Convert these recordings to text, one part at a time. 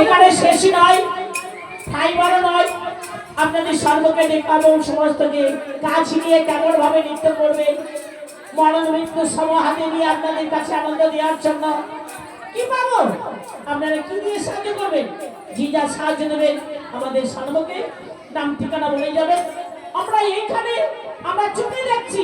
এখানে শেষ নয়, ফাইবারও নয়। আপনাদের সর্বকে দেখাবো সমস্তকে কাজ নিয়ে কেমন ভাবে নৃত্য করবেন মরণ মৃত্যু সম হাতে নিয়ে আপনাদের কাছে আনন্দ দেওয়ার জন্য কি পাবো? আপনারা কি দিয়ে সাহায্য করবেন? যে যা সাহায্য দেবেন, আমাদের সর্বকে নাম ঠিকানা বলে যাবেন আমরা এইখানে আমরা চলে যাচ্ছি।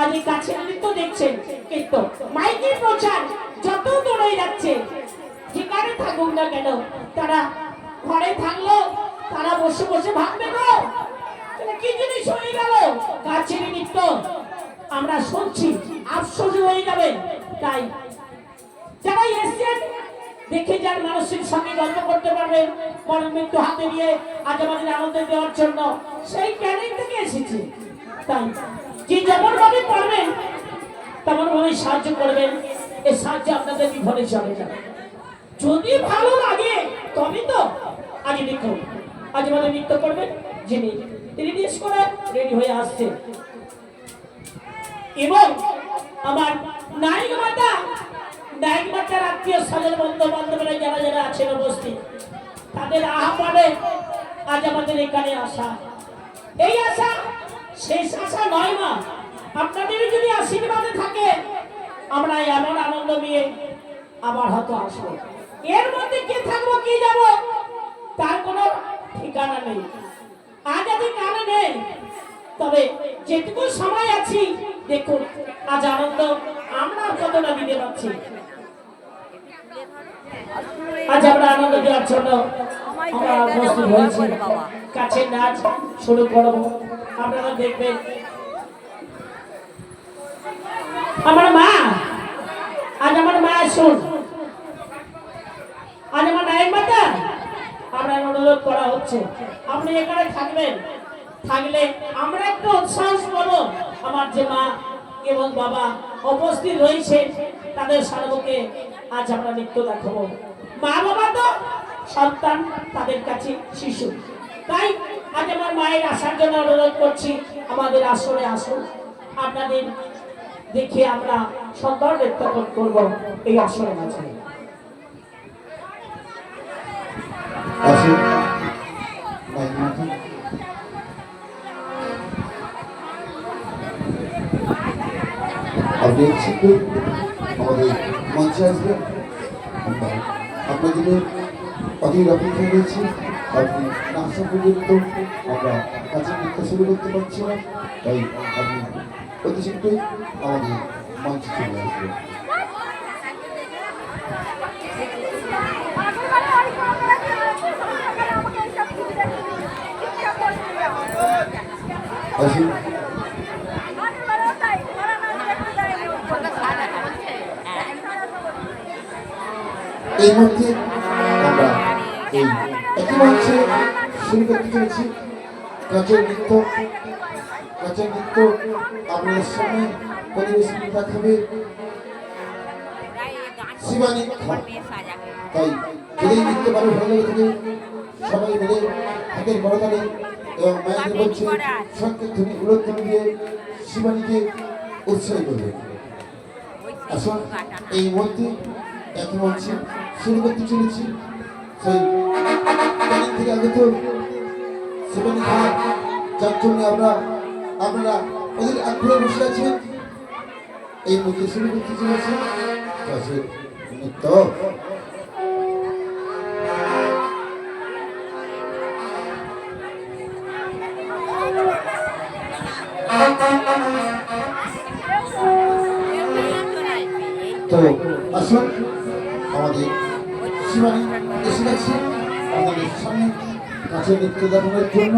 আজ এই কাছের নৃত্য দেখছেন, কিন্তু মাইকের প্রচার যত দূরে যাচ্ছে যেখানে থাকুক না কেন, তারা ঘরে থাকল, তারা বসে বসে ভাববে গো কি জিনিস হয়ে গেল? কাছের নৃত্য আমরা শুনছি, আফসোস হয়ে যাবে। তাই যারা এসছেন, দেখে যার মানুষের সঙ্গে গল্প করতে পারবে, মরণ মৃত্যু হাতে নিয়ে আজ আমাদের আনন্দ দেওয়ার জন্য। সেই ক্যানিং থেকে এসেছি তাই যে যেমন ভাবে পারবেন তেমন ভাবে সাহায্য করবেন। এই সাহায্য আপনাদের বিফলে চলে যাবে। যদি ভালো লাগে তবে তো আজ দেখুন আজ আমাদের নৃত্য করবেন যিনি তিনি করে রেডি হয়ে আসছে এবং আমার নায়ক মাতা, নায়ক মাতার আত্মীয় স্বজন বন্ধু বান্ধবরা যারা যারা আছেন উপস্থিত, তাদের আহ্বানে আজ আমাদের এখানে আসা। এই আশা শেষ আশা নয় মা, আপনাদের যদি আশীর্বাদে থাকে, আমরা এমন আনন্দ নিয়ে আবার হয়তো আসব। এর মধ্যে কে থাকব, কে যাব? তার কোনো ঠিকানা নেই। আজ যদি কানে নেই, তবে যেটুকু সময় আছি, দেখুন, আজ আনন্দ আমরা কতটা দিতে পারছি। আজ আমরা আনন্দ দেওয়ার জন্য আমরা প্রস্তুত হয়েছি। কাছে নাচ শুরু করব। আপনারা দেখবেন। আমার মা, আজ আমার মা শুন আজ আমার নায়ক মাতা অনুরোধ করা হচ্ছে। আপনি এখানে থাকবেন। থাকলে আমরা একটু উৎসাহ পাবো। আমার যে মা এবং বাবা উপস্থিত রয়েছে তাদের সর্বকে আজ আমরা নৃত্য দেখাবো। মা বাবা তো সন্তান, তাদের কাছে শিশু। তাই আজ আমার মায়ের আসার জন্য অনুরোধ করছি, আমাদের আসরে আসুন। আপনাদের দেখে আমরা সুন্দর নৃত্য করব এই আসরে মাঝে। আমাদের মঞ্চে আসবেন জন্য অধীর অপেক্ষা রয়েছি। আপনি না আসা পর্যন্ত আমরা কাছে শুরু করতে পারছি না। তাই আপনি অতি শীঘ্রই আমাদের মঞ্চে চলে আসবেন। আসুন। এই মুহূর্তে আমরা এই একই মঞ্চে শুরু করতে চলেছি কাজের নৃত্য কাজের নৃত্য আপনাদের সামনে পরিবেশন দেখাবে শিবানী তাই যদি নৃত্য ভালো ভালো লেগে থাকে, সবাই মিলে হাতের বড়তালে এবং মায়েদের বলছে উল্লেখন দিয়ে শিবানীকে উৎসাহ করবে। আসুন, এই মুহূর্তে একই মঞ্চে শুরু করতে চলেছি। সেই ট্রেনিং থেকে আগত শিবানী খান যার জন্য আমরা, আপনারা ওদের আগ্রহে বসে আছেন। এই মুহূর্তে শুরু করতে চলেছি। নৃত্য। তো আসুন। আমাদের শিবানী এসে গেছে আমাদের সামনে কাছে নৃত্য দেখানোর জন্য।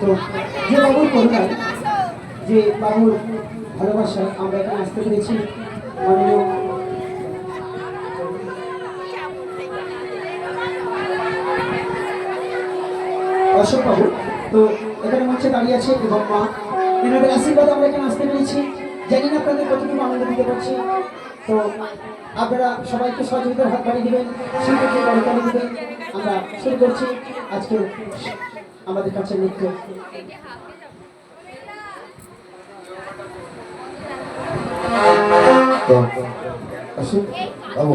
তো যে বাবুর করুণায় যে বাবুর ভালোবাসায় আমরা এখানে আসতে পেরেছি অশোক বাবু তো এখানে মঞ্চে দাঁড়িয়ে আছে এবং মা এনাদের আশীর্বাদ আমরা এখানে আসতে পেরেছি জানি না আপনাদের কতটুকু আনন্দ দিতে পারছি। তো আপনারা সবাইকে সহযোগিতার হাত বাড়িয়ে দেবেন, শিল্পীকে বড় দিবেন। আমরা শুরু করছি আজকে আমাদের কাছে নৃত্য। আসুন, বাবু।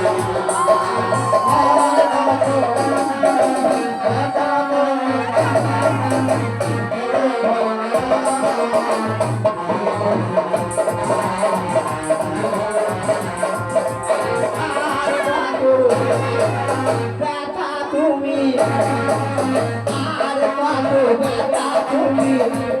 আর কত ব্যথা তুমি।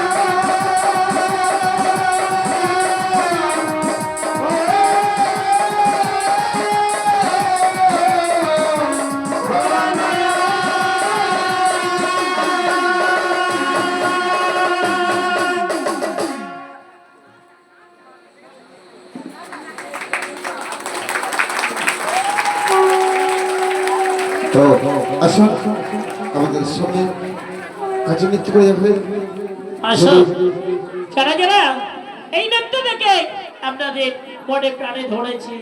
তো আসুন আমাদের সঙ্গে কাছে নৃত্য করে যাবে আসুন যারা যারা এই নৃত্য দেখে আপনাদের মনে প্রাণে ধরেছে।